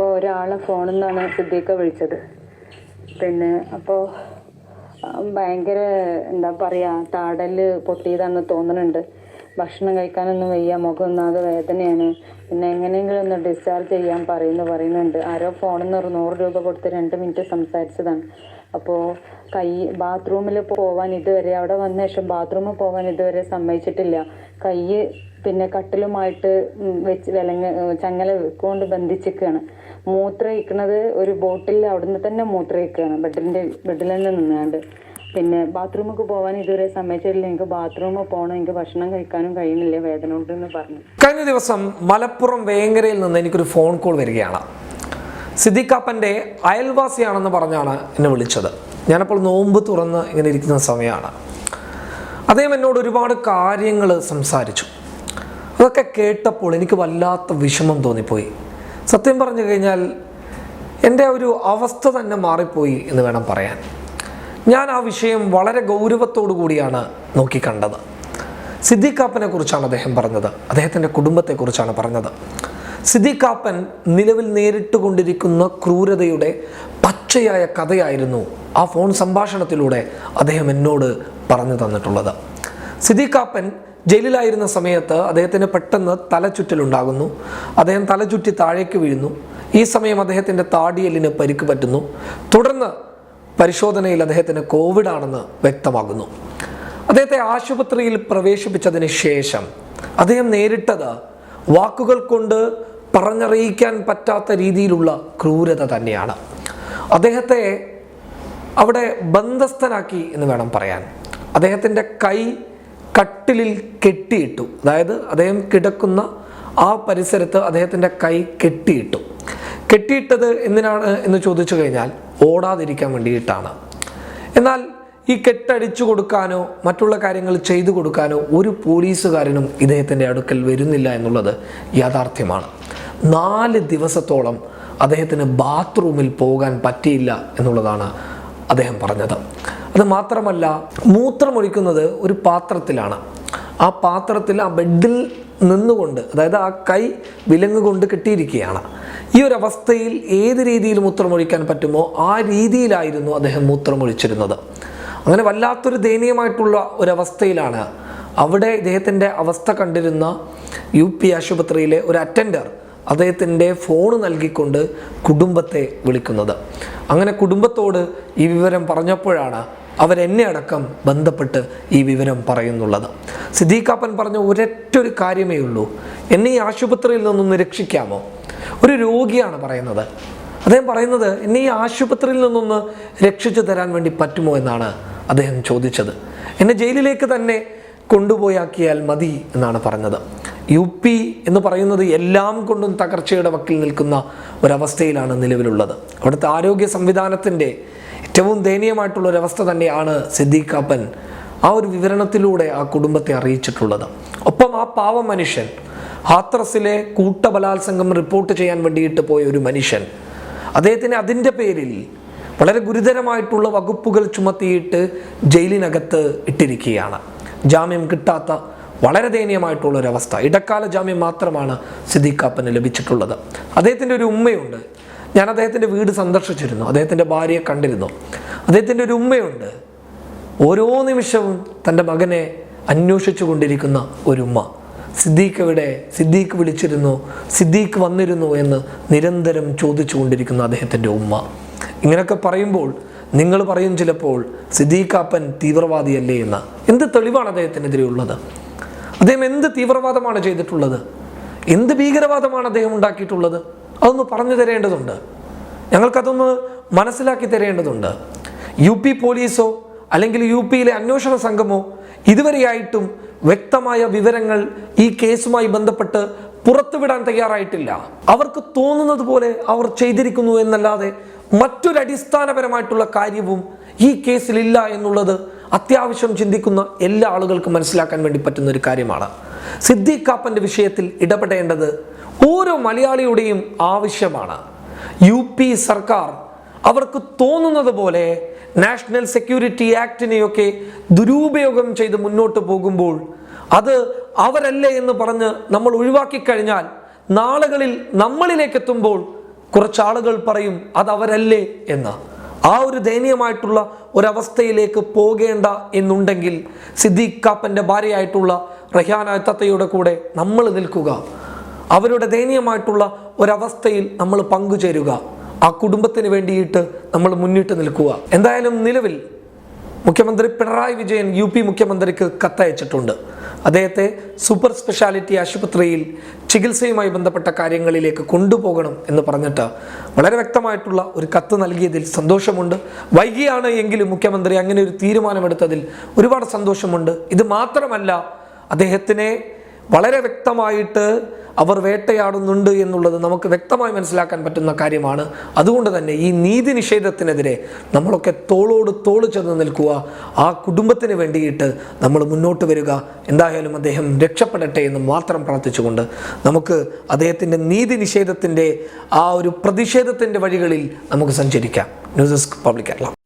അപ്പോൾ ഒരാളെ ഫോണിൽ നിന്നാണ് സിദ്ദീഖ വിളിച്ചത്. പിന്നെ അപ്പോൾ ഭയങ്കര എന്താ പറയുക താടൽ പൊട്ടിയതാണെന്ന് തോന്നുന്നുണ്ട്. ഭക്ഷണം കഴിക്കാനൊന്നും വയ്യ മുഖം ഒന്നാകെ വേദനയാണ്. പിന്നെ എങ്ങനെയെങ്കിലും ഒന്ന് ഡിസ്ചാർജ് ചെയ്യാൻ പറയുന്നു പറയുന്നുണ്ട്. ആരോ ഫോണിൽ നിന്ന് ഒരു നൂറ് രൂപ കൊടുത്ത് രണ്ട് മിനിറ്റ് സംസാരിച്ചതാണ്. അപ്പോൾ കൈ ബാത്റൂമിൽ പോവാൻ ഇതുവരെ അവിടെ വന്ന ശേഷം ബാത്റൂമിൽ പോകാൻ ഇതുവരെ സമ്മതിച്ചിട്ടില്ല. കൈ പിന്നെ കട്ടിലുമായിട്ട് വെച്ച് വിലങ്ങ് ചങ്ങല കൊണ്ട് ബന്ധിച്ചിരിക്കുകയാണ്. മൂത്രയിക്കണത് ഒരു ബോട്ടിൽ അവിടുന്ന് തന്നെ മൂത്രയിക്കുകയാണ്. ബെഡിന്റെ ബെഡിൽ തന്നെ നിന്നാണ്ട്. പിന്നെ ബാത്റൂമൊക്കെ പോകാൻ ഇതുവരെ സമ്മതിച്ചിട്ടില്ല. എനിക്ക് ബാത്റൂമിൽ പോകണം എനിക്ക് ഭക്ഷണം കഴിക്കാനും കഴിയുന്നില്ല. വേദന ഉണ്ടെന്ന് പറഞ്ഞു. കഴിഞ്ഞ ദിവസം മലപ്പുറം വേങ്ങരയിൽ നിന്ന് എനിക്കൊരു ഫോൺ കോൾ വരികയാണ്. സിദ്ദിഖാപ്പന്റെ അയൽവാസിയാണെന്ന് പറഞ്ഞാണ് എന്നെ വിളിച്ചത്. ഞാനപ്പോൾ നോമ്പ് തുറന്ന് ഇങ്ങനെ ഇരിക്കുന്ന സമയമാണ്. അദ്ദേഹം എന്നോട് ഒരുപാട് കാര്യങ്ങൾ സംസാരിച്ചു. അതൊക്കെ കേട്ടപ്പോൾ എനിക്ക് വല്ലാത്ത വിഷമം തോന്നിപ്പോയി. സത്യം പറഞ്ഞു കഴിഞ്ഞാൽ എന്റെ ഒരു അവസ്ഥ തന്നെ മാറിപ്പോയി എന്ന് വേണം പറയാൻ. ഞാൻ ആ വിഷയം വളരെ ഗൗരവത്തോടു കൂടിയാണ് നോക്കിക്കണ്ടത്. സിദ്ദിഖാപ്പനെ കുറിച്ചാണ് അദ്ദേഹം പറഞ്ഞത്. അദ്ദേഹത്തിന്റെ കുടുംബത്തെക്കുറിച്ചാണ് പറഞ്ഞത്. സിദ്ദിഖാപ്പൻ നിലവിൽ നേരിട്ട് കൊണ്ടിരിക്കുന്ന ക്രൂരതയുടെ പച്ചയായ കഥയായിരുന്നു ആ ഫോൺ സംഭാഷണത്തിലൂടെ അദ്ദേഹം എന്നോട് പറഞ്ഞു തന്നിട്ടുള്ളത്. സിദ്ദീഖാപ്പൻ ജയിലിലായിരുന്ന സമയത്ത് അദ്ദേഹത്തിന് പെട്ടെന്ന് തലചുറ്റലുണ്ടാകുന്നു. അദ്ദേഹം തലചുറ്റി താഴേക്ക് വീഴുന്നു. ഈ സമയം അദ്ദേഹത്തിന്റെ താടിയലിന് പരിക്ക് പറ്റുന്നു. തുടർന്ന് പരിശോധനയിൽ അദ്ദേഹത്തിന് കോവിഡ് ആണെന്ന് വ്യക്തമാകുന്നു. അദ്ദേഹത്തെ ആശുപത്രിയിൽ പ്രവേശിപ്പിച്ചതിന് ശേഷം അദ്ദേഹം നേരിട്ടത് വാക്കുകൾ കൊണ്ട് പറഞ്ഞറിയിക്കാൻ പറ്റാത്ത രീതിയിലുള്ള ക്രൂരത തന്നെയാണ്. അദ്ദേഹത്തെ അവിടെ ബന്ധസ്ഥനാക്കി എന്ന് വേണം പറയാൻ. അദ്ദേഹത്തിന്റെ കൈ കട്ടിലിൽ കെട്ടിയിട്ടു. അതായത് അദ്ദേഹം കിടക്കുന്ന ആ പരിസരത്ത് അദ്ദേഹത്തിന്റെ കൈ കെട്ടിയിട്ടു. കെട്ടിയിട്ടത് എന്തിനാണ് എന്ന് ചോദിച്ചു കഴിഞ്ഞാൽ ഓടാതിരിക്കാൻ വേണ്ടിയിട്ടാണ്. എന്നാൽ ഈ കെട്ടടിച്ചു കൊടുക്കാനോ മറ്റുള്ള കാര്യങ്ങൾ ചെയ്തു കൊടുക്കാനോ ഒരു പോലീസുകാരനും ഇദ്ദേഹത്തിന്റെ അടുക്കൽ വരുന്നില്ല എന്നുള്ളത് യാഥാർത്ഥ്യമാണ്. നാല് ദിവസത്തോളം അദ്ദേഹത്തിന് ബാത്റൂമിൽ പോകാൻ പറ്റിയില്ല എന്നുള്ളതാണ് അദ്ദേഹം പറഞ്ഞത്. അത് മാത്രമല്ല മൂത്രമൊഴിക്കുന്നത് ഒരു പാത്രത്തിലാണ്. ആ പാത്രത്തിൽ ആ ബെഡിൽ നിന്നുകൊണ്ട് അതായത് ആ കൈ വിലങ്ങുകൊണ്ട് കിട്ടിയിരിക്കുകയാണ്. ഈ ഒരു അവസ്ഥയിൽ ഏത് രീതിയിൽ മൂത്രമൊഴിക്കാൻ പറ്റുമോ ആ രീതിയിലായിരുന്നു അദ്ദേഹം മൂത്രമൊഴിച്ചിരുന്നത്. അങ്ങനെ വല്ലാത്തൊരു ദയനീയമായിട്ടുള്ള ഒരവസ്ഥയിലാണ്. അവിടെ ഇദ്ദേഹത്തിന്റെ അവസ്ഥ കണ്ടിരുന്ന യു പി ആശുപത്രിയിലെ ഒരു അറ്റൻഡർ അദ്ദേഹത്തിന്റെ ഫോൺ നൽകിക്കൊണ്ട് കുടുംബത്തെ വിളിക്കുന്നത്. അങ്ങനെ കുടുംബത്തോട് ഈ വിവരം പറഞ്ഞപ്പോഴാണ് അവരെന്നെ അടക്കം ബന്ധപ്പെട്ട് ഈ വിവരം പറയുന്നുള്ളത്. സിദ്ദീഖാപ്പൻ പറഞ്ഞ ഒരൊറ്റൊരു കാര്യമേ ഉള്ളൂ. എന്നെ ഈ ആശുപത്രിയിൽ നിന്നൊന്ന് രക്ഷിക്കാമോ? ഒരു രോഗിയാണ് പറയുന്നത്. അദ്ദേഹം പറയുന്നത് എന്നെ ഈ ആശുപത്രിയിൽ നിന്നൊന്ന് രക്ഷിച്ചു തരാൻ വേണ്ടി പറ്റുമോ എന്നാണ് അദ്ദേഹം ചോദിച്ചത്. എന്നെ ജയിലിലേക്ക് തന്നെ കൊണ്ടുപോയാക്കിയാൽ മതി എന്നാണ് പറഞ്ഞത്. യു പി എന്ന് പറയുന്നത് എല്ലാം കൊണ്ടും തകർച്ചയുടെ വക്കിൽ നിൽക്കുന്ന ഒരവസ്ഥയിലാണ് നിലവിലുള്ളത്. അവിടുത്തെ ആരോഗ്യ സംവിധാനത്തിന്റെ ഏറ്റവും ദയനീയമായിട്ടുള്ള ഒരവസ്ഥ തന്നെയാണ് സിദ്ദീഖാപ്പൻ ആ ഒരു വിവരണത്തിലൂടെ ആ കുടുംബത്തെ അറിയിച്ചിട്ടുള്ളത്. ഒപ്പം ആ പാവ മനുഷ്യൻ ഹാത്രസിലെ കൂട്ടബലാത്സംഗം റിപ്പോർട്ട് ചെയ്യാൻ വേണ്ടിയിട്ട് പോയ ഒരു മനുഷ്യൻ അദ്ദേഹത്തിന് അതിന്റെ പേരിൽ വളരെ ഗുരുതരമായിട്ടുള്ള വകുപ്പുകൾ ചുമത്തിയിട്ട് ജയിലിനകത്ത് ഇട്ടിരിക്കുകയാണ്. ജാമ്യം കിട്ടാത്ത വളരെ ദയനീയമായിട്ടുള്ള ഒരു അവസ്ഥ ഇടക്കാല ജാമ്യം മാത്രമാണ് സിദ്ദീഖാപ്പന് ലഭിച്ചിട്ടുള്ളത്. അദ്ദേഹത്തിന്റെ ഒരു ഉമ്മയുണ്ട്. ഞാൻ അദ്ദേഹത്തിന്റെ വീട് സന്ദർശിച്ചിരുന്നു. അദ്ദേഹത്തിന്റെ ഭാര്യയെ കണ്ടിരുന്നു. അദ്ദേഹത്തിന്റെ ഒരു ഉമ്മയുണ്ട്. ഓരോ നിമിഷവും തന്റെ മകനെ അന്വേഷിച്ചു കൊണ്ടിരിക്കുന്ന ഒരു ഉമ്മ. സിദ്ദീഖ് എവിടെ? സിദ്ദീഖ് വിളിച്ചിരുന്നു. സിദ്ദീഖ് വന്നിരുന്നു എന്ന് നിരന്തരം ചോദിച്ചു കൊണ്ടിരിക്കുന്ന അദ്ദേഹത്തിന്റെ ഉമ്മ. ഇങ്ങനെയൊക്കെ പറയുമ്പോൾ നിങ്ങൾ പറയും ചിലപ്പോൾ സിദ്ദീഖാപ്പൻ തീവ്രവാദിയല്ലേ എന്ന്. എന്ത് തെളിവാണ് അദ്ദേഹത്തിനെതിരെ ഉള്ളത്? അദ്ദേഹം എന്ത് തീവ്രവാദമാണ് ചെയ്തിട്ടുള്ളത്? എന്ത് ഭീകരവാദമാണ് അദ്ദേഹം ഉണ്ടാക്കിയിട്ടുള്ളത്? അതൊന്ന് പറഞ്ഞു തരേണ്ടതുണ്ട്. ഞങ്ങൾക്കതൊന്ന് മനസ്സിലാക്കി തരേണ്ടതുണ്ട്. യു പി പോലീസോ അല്ലെങ്കിൽ യു പിയിലെ അന്വേഷണ സംഘമോ ഇതുവരെയായിട്ടും വ്യക്തമായ വിവരങ്ങൾ ഈ കേസുമായി ബന്ധപ്പെട്ട് പുറത്തുവിടാൻ തയ്യാറായിട്ടില്ല. അവർക്ക് തോന്നുന്നത് പോലെ അവർ ചെയ്തിരിക്കുന്നു എന്നല്ലാതെ മറ്റൊരു അടിസ്ഥാനപരമായിട്ടുള്ള കാര്യവും ഈ കേസിലില്ല എന്നുള്ളത് അത്യാവശ്യം ചിന്തിക്കുന്ന എല്ലാ ആളുകൾക്കും മനസ്സിലാക്കാൻ വേണ്ടി പറ്റുന്ന ഒരു കാര്യമാണ്. സിദ്ദീഖ് കാപ്പന്റെ വിഷയത്തിൽ ഇടപെടേണ്ടത് ഓരോ മലയാളിയുടെയും ആവശ്യമാണ്. യു പി സർക്കാർ അവർക്ക് തോന്നുന്നത് പോലെ നാഷണൽ സെക്യൂരിറ്റി ആക്ടിനെയൊക്കെ ദുരുപയോഗം ചെയ്ത് മുന്നോട്ട് പോകുമ്പോൾ അത് അവരല്ലേ എന്ന് പറഞ്ഞ് നമ്മൾ ഒഴിവാക്കി കഴിഞ്ഞാൽ നാളുകളിൽ നമ്മളിലേക്ക് എത്തുമ്പോൾ കുറച്ചാളുകൾ പറയും അതവരല്ലേ എന്ന്. ആ ഒരു ദയനീയമായിട്ടുള്ള ഒരവസ്ഥയിലേക്ക് പോകേണ്ട എന്നുണ്ടെങ്കിൽ സിദ്ദീഖ് കാപ്പന്റെ ഭാര്യയായിട്ടുള്ള റഹ്യാന തത്തയുടെ കൂടെ നമ്മൾ നിൽക്കുക. അവരുടെ ദയനീയമായിട്ടുള്ള ഒരവസ്ഥയിൽ നമ്മൾ പങ്കുചേരുക. ആ കുടുംബത്തിന് വേണ്ടിയിട്ട് നമ്മൾ മുന്നിട്ട് നിൽക്കുക. എന്തായാലും നിലവിൽ മുഖ്യമന്ത്രി പിണറായി വിജയൻ യു പി മുഖ്യമന്ത്രിക്ക് കത്തയച്ചിട്ടുണ്ട്. അദ്ദേഹത്തെ സൂപ്പർ സ്പെഷ്യാലിറ്റി ആശുപത്രിയിൽ ചികിത്സയുമായി ബന്ധപ്പെട്ട കാര്യങ്ങളിലേക്ക് കൊണ്ടുപോകണം എന്ന് പറഞ്ഞിട്ട് വളരെ വ്യക്തമായിട്ടുള്ള ഒരു കത്ത് നൽകിയതിൽ സന്തോഷമുണ്ട്. വൈകിയാണ് എങ്കിലും മുഖ്യമന്ത്രി അങ്ങനെ ഒരു തീരുമാനമെടുത്തതിൽ ഒരുപാട് സന്തോഷമുണ്ട്. ഇത് മാത്രമല്ല അദ്ദേഹത്തിനെ വളരെ വ്യക്തമായിട്ട് അവർ വേട്ടയാടുന്നുണ്ട് എന്നുള്ളത് നമുക്ക് വ്യക്തമായി മനസ്സിലാക്കാൻ പറ്റുന്ന കാര്യമാണ്. അതുകൊണ്ട് തന്നെ ഈ നീതി നിഷേധത്തിനെതിരെ നമ്മളൊക്കെ തോളോട് തോൾ ചെന്ന് നിൽക്കുക. ആ കുടുംബത്തിന് വേണ്ടിയിട്ട് നമ്മൾ മുന്നോട്ട് വരിക. എന്തായാലും അദ്ദേഹം രക്ഷപ്പെടട്ടെ എന്ന് മാത്രം പ്രാർത്ഥിച്ചുകൊണ്ട് നമുക്ക് അദ്ദേഹത്തിന്റെ നീതി നിഷേധത്തിന്റെ ആ ഒരു പ്രതിഷേധത്തിന്റെ വഴികളിൽ നമുക്ക് സഞ്ചരിക്കാം. News desk public Kerala.